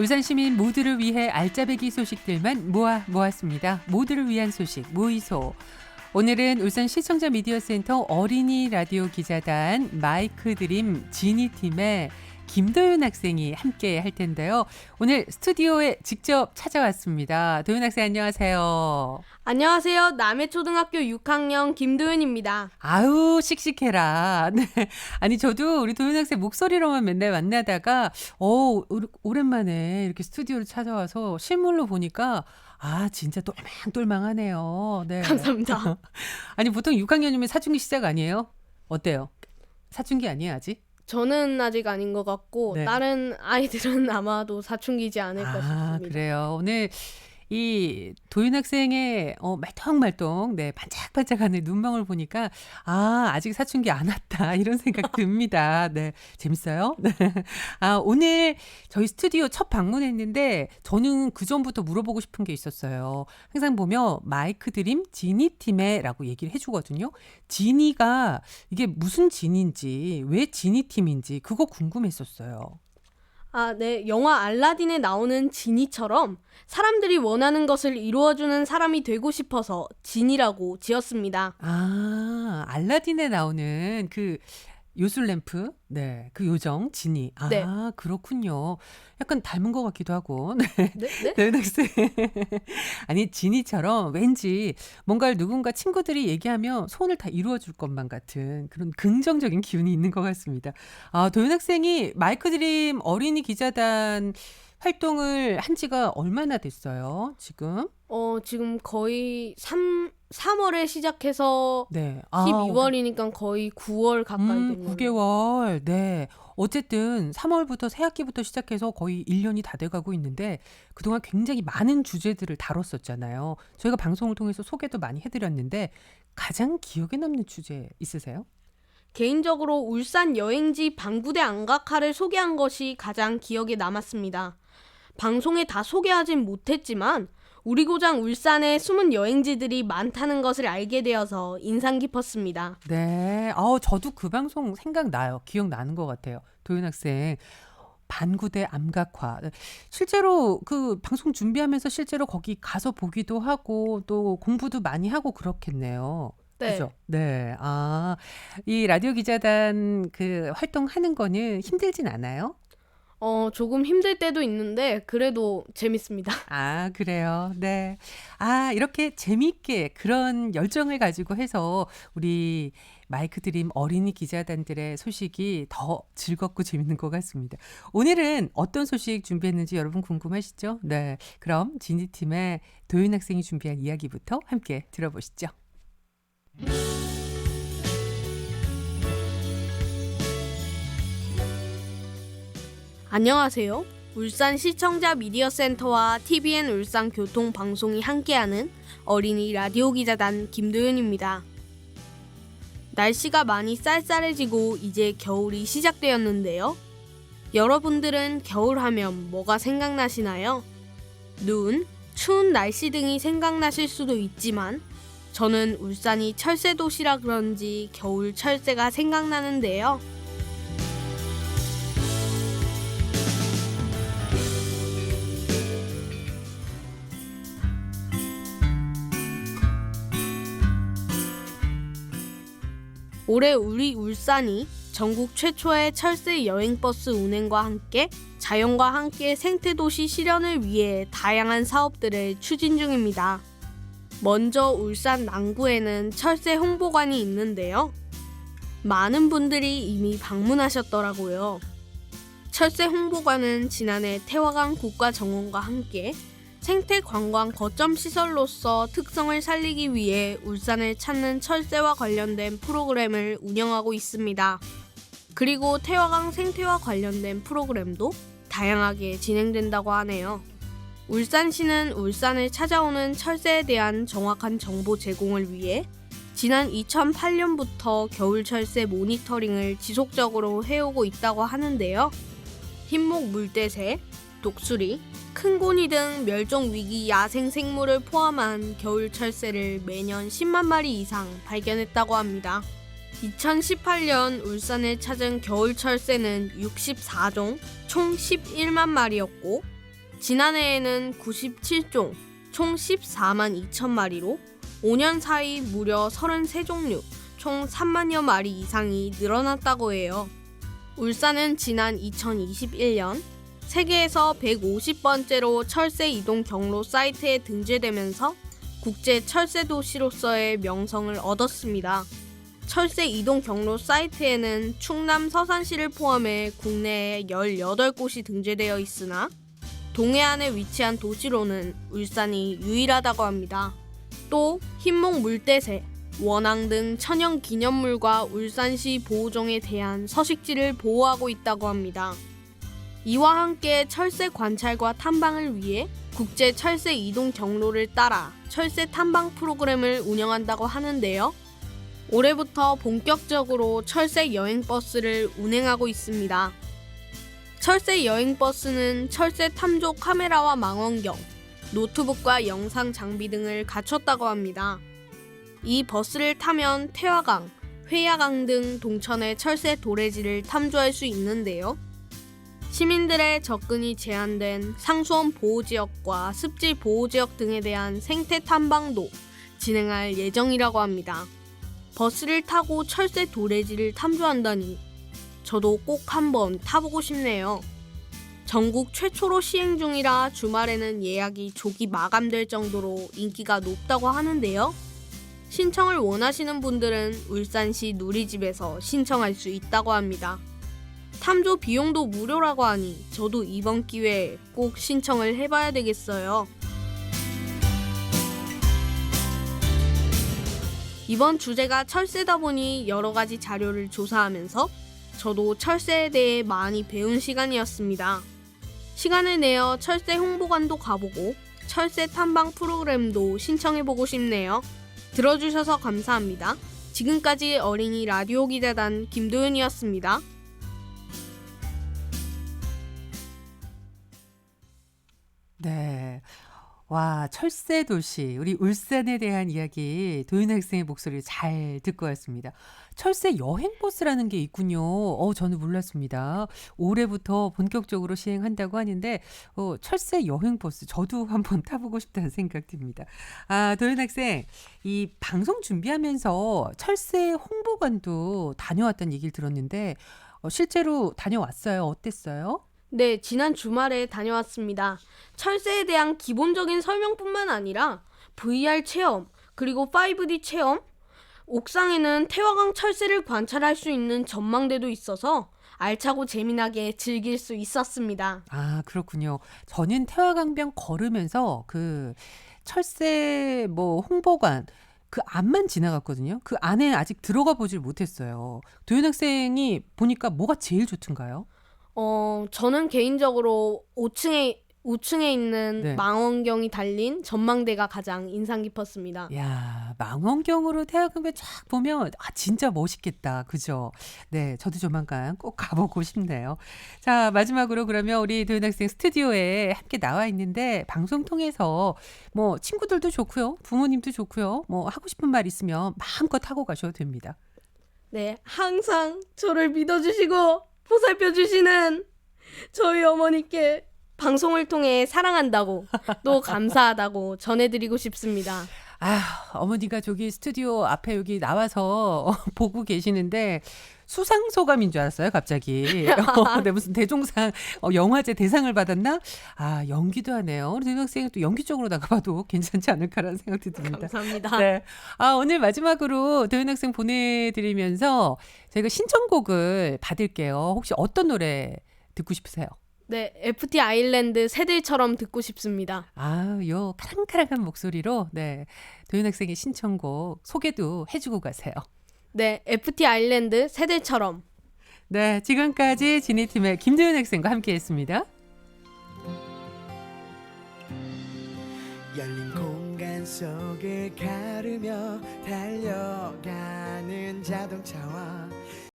울산 시민 모두를 위해 알짜배기 소식들만 모아 모았습니다. 모두를 위한 소식 모이소. 오늘은 울산 시청자 미디어 센터 어린이 라디오 기자단 마이크 드림 지니 팀의 김도윤 학생이 함께 할 텐데요. 오늘 스튜디오에 직접 찾아왔습니다. 도윤 학생 안녕하세요. 안녕하세요. 남해초등학교 6학년 김도윤입니다. 아우 씩씩해라. 네. 아니 저도 우리 도윤 학생 목소리로만 맨날 만나다가 어 오- 오랜만에 이렇게 스튜디오를 찾아와서 실물로 보니까 아 진짜 똘망똘망하네요. 네. 감사합니다. 아니 보통 6학년이면 사춘기 시작 아니에요? 어때요? 사춘기 아니에요 아직? 저는 아직 아닌 것 같고 네. 다른 아이들은 아마도 사춘기지 않을까 아 싶습니다. 그래요. 오늘 이 도윤 학생의 어, 말똥말똥 네 반짝반짝하는 눈망울 보니까 아 아직 사춘기 안 왔다 이런 생각 듭니다. 네 재밌어요. 네. 아 오늘 저희 스튜디오 첫 방문했는데 저는 그 전부터 물어보고 싶은 게 있었어요. 항상 보면 마이크 드림 지니 팀에 라고 얘기를 해주거든요. 지니가 이게 무슨 진인지 왜 지니 팀인지 그거 궁금했었어요. 아, 네. 영화 알라딘에 나오는 지니처럼 사람들이 원하는 것을 이루어주는 사람이 되고 싶어서 진이라고 지었습니다. 아, 알라딘에 나오는 그 요술 램프, 네, 그 요정 지니. 아, 네. 그렇군요. 약간 닮은 것 같기도 하고. 네, 네? 네? 학생. 아니 지니처럼 왠지 뭔가를 누군가 친구들이 얘기하면 소원을 다 이루어줄 것만 같은 그런 긍정적인 기운이 있는 것 같습니다. 아, 도윤 학생이 마이크 드림 어린이 기자단 활동을 한 지가 얼마나 됐어요? 지금? 어, 지금 거의 3 3월에 시작해서 네. 아, 12월이니까 거의 9월 가까이 음, 된 거예요. 9개월. 네. 어쨌든 3월부터 새 학기부터 시작해서 거의 1년이 다 돼가고 있는데 그동안 굉장히 많은 주제들을 다뤘었잖아요. 저희가 방송을 통해서 소개도 많이 해드렸는데 가장 기억에 남는 주제 있으세요? 개인적으로 울산 여행지 방구대 안각화를 소개한 것이 가장 기억에 남았습니다. 방송에 다 소개하진 못했지만 우리 고장 울산에 숨은 여행지들이 많다는 것을 알게 되어서 인상 깊었습니다. 네. 어, 저도 그 방송 생각나요. 기억나는 것 같아요. 도윤 학생. 반구대 암각화. 실제로 그 방송 준비하면서 실제로 거기 가서 보기도 하고 또 공부도 많이 하고 그렇겠네요. 네. 그죠? 네. 아, 이 라디오 기자단 그 활동하는 거는 힘들진 않아요? 어, 조금 힘들 때도 있는데 그래도 재밌습니다. 아, 그래요. 네. 아, 이렇게 재미있게 그런 열정을 가지고 해서 우리 마이크 드림 어린이 기자단들의 소식이 더 즐겁고 재밌는 것 같습니다. 오늘은 어떤 소식 준비했는지 여러분 궁금하시죠? 네. 그럼 지니팀의 도윤 학생이 준비한 이야기부터 함께 들어보시죠. 안녕하세요. 울산 시청자 미디어 센터와 TVN 울산 교통 방송이 함께하는 어린이 라디오 기자단 김도윤입니다. 날씨가 많이 쌀쌀해지고 이제 겨울이 시작되었는데요. 여러분들은 겨울 하면 뭐가 생각나시나요? 눈, 추운 날씨 등이 생각나실 수도 있지만 저는 울산이 철새 도시라 그런지 겨울 철새가 생각나는데요. 올해 우리 울산이 전국 최초의 철새 여행버스 운행과 함께 자연과 함께 생태도시 실현을 위해 다양한 사업들을 추진 중입니다. 먼저 울산 남구에는 철새 홍보관이 있는데요. 많은 분들이 이미 방문하셨더라고요. 철새 홍보관은 지난해 태화강 국가정원과 함께 생태 관광 거점 시설로서 특성을 살리기 위해 울산을 찾는 철새와 관련된 프로그램을 운영하고 있습니다. 그리고 태화강 생태와 관련된 프로그램도 다양하게 진행된다고 하네요. 울산시는 울산을 찾아오는 철새에 대한 정확한 정보 제공을 위해 지난 2008년부터 겨울 철새 모니터링을 지속적으로 해오고 있다고 하는데요. 흰목 물대새, 독수리, 큰 고니 등 멸종 위기 야생 생물을 포함한 겨울 철새를 매년 10만 마리 이상 발견했다고 합니다. 2018년 울산을 찾은 겨울 철새는 64종, 총 11만 마리였고 지난해에는 97종, 총 14만 2천 마리로 5년 사이 무려 33종류, 총 3만여 마리 이상이 늘어났다고 해요. 울산은 지난 2021년 세계에서 150번째로 철새 이동 경로 사이트에 등재되면서 국제 철새 도시로서의 명성을 얻었습니다. 철새 이동 경로 사이트에는 충남 서산시를 포함해 국내에 18곳이 등재되어 있으나 동해안에 위치한 도시로는 울산이 유일하다고 합니다. 또 흰목 물대새, 원앙 등 천연 기념물과 울산시 보호종에 대한 서식지를 보호하고 있다고 합니다. 이와 함께 철새 관찰과 탐방을 위해 국제 철새 이동 경로를 따라 철새 탐방 프로그램을 운영한다고 하는데요. 올해부터 본격적으로 철새 여행 버스를 운행하고 있습니다. 철새 여행 버스는 철새 탐조 카메라와 망원경, 노트북과 영상 장비 등을 갖췄다고 합니다. 이 버스를 타면 태화강, 회야강 등 동천의 철새 도래지를 탐조할 수 있는데요. 시민들의 접근이 제한된 상수원 보호지역과 습지 보호지역 등에 대한 생태 탐방도 진행할 예정이라고 합니다. 버스를 타고 철새 도래지를 탐조한다니 저도 꼭 한번 타보고 싶네요. 전국 최초로 시행 중이라 주말에는 예약이 조기 마감될 정도로 인기가 높다고 하는데요. 신청을 원하시는 분들은 울산시 누리집에서 신청할 수 있다고 합니다. 탐조 비용도 무료라고 하니 저도 이번 기회에 꼭 신청을 해봐야 되겠어요. 이번 주제가 철새다 보니 여러 가지 자료를 조사하면서 저도 철새에 대해 많이 배운 시간이었습니다. 시간을 내어 철새 홍보관도 가보고 철새 탐방 프로그램도 신청해보고 싶네요. 들어주셔서 감사합니다. 지금까지 어린이 라디오 기자단 김도윤이었습니다. 네. 와, 철새 도시, 우리 울산에 대한 이야기 도윤 학생의 목소리를 잘 듣고 왔습니다. 철새 여행 버스라는 게 있군요. 어, 저는 몰랐습니다. 올해부터 본격적으로 시행한다고 하는데, 어, 철새 여행 버스, 저도 한번 타보고 싶다는 생각 듭니다. 아, 도윤 학생, 이 방송 준비하면서 철새 홍보관도 다녀왔다는 얘기를 들었는데, 어, 실제로 다녀왔어요. 어땠어요? 네, 지난 주말에 다녀왔습니다. 철새에 대한 기본적인 설명뿐만 아니라 VR 체험, 그리고 5D 체험, 옥상에는 태화강 철새를 관찰할 수 있는 전망대도 있어서 알차고 재미나게 즐길 수 있었습니다. 아, 그렇군요. 저는 태화강변 걸으면서 그 철새 뭐 홍보관 그 앞만 지나갔거든요. 그 안에 아직 들어가 보질 못했어요. 도윤 학생이 보니까 뭐가 제일 좋던가요? 어, 저는 개인적으로 5층에 5층에 있는 네. 망원경이 달린 전망대가 가장 인상 깊었습니다. 야, 망원경으로 태화강변 쫙 보면 아 진짜 멋있겠다. 그죠? 네, 저도 조만간 꼭 가보고 싶네요. 자, 마지막으로 그러면 우리 도윤 학생 스튜디오에 함께 나와 있는데 방송 통해서 뭐 친구들도 좋고요. 부모님도 좋고요. 뭐 하고 싶은 말 있으면 마음껏 하고 가셔도 됩니다. 네, 항상 저를 믿어 주시고 보살펴 주시는 저희 어머니께 방송을 통해 사랑한다고 또 감사하다고 전해드리고 싶습니다. 아, 어머니가 저기 스튜디오 앞에 여기 나와서 보고 계시는데 수상 소감인 줄 알았어요, 갑자기. 어, 네, 무슨 대종상 어, 영화제 대상을 받았나? 아, 연기도 하네요. 우리 대학생이 또 연기 쪽으로 나가봐도 괜찮지 않을까라는 생각도 듭니다. 감사합니다. 네. 아, 오늘 마지막으로 도윤 학생 보내드리면서 저희가 신청곡을 받을게요. 혹시 어떤 노래 듣고 싶으세요? 네, FT 아일랜드 새들처럼 듣고 싶습니다. 아, 요 카랑카랑한 목소리로 네 도윤 학생의 신청곡 소개도 해주고 가세요. 네, FT 아일랜드 새들처럼. 네, 지금까지 지니팀의 김도윤 학생과 함께했습니다. 열린 공간 속을 가르며 달려가는 자동차와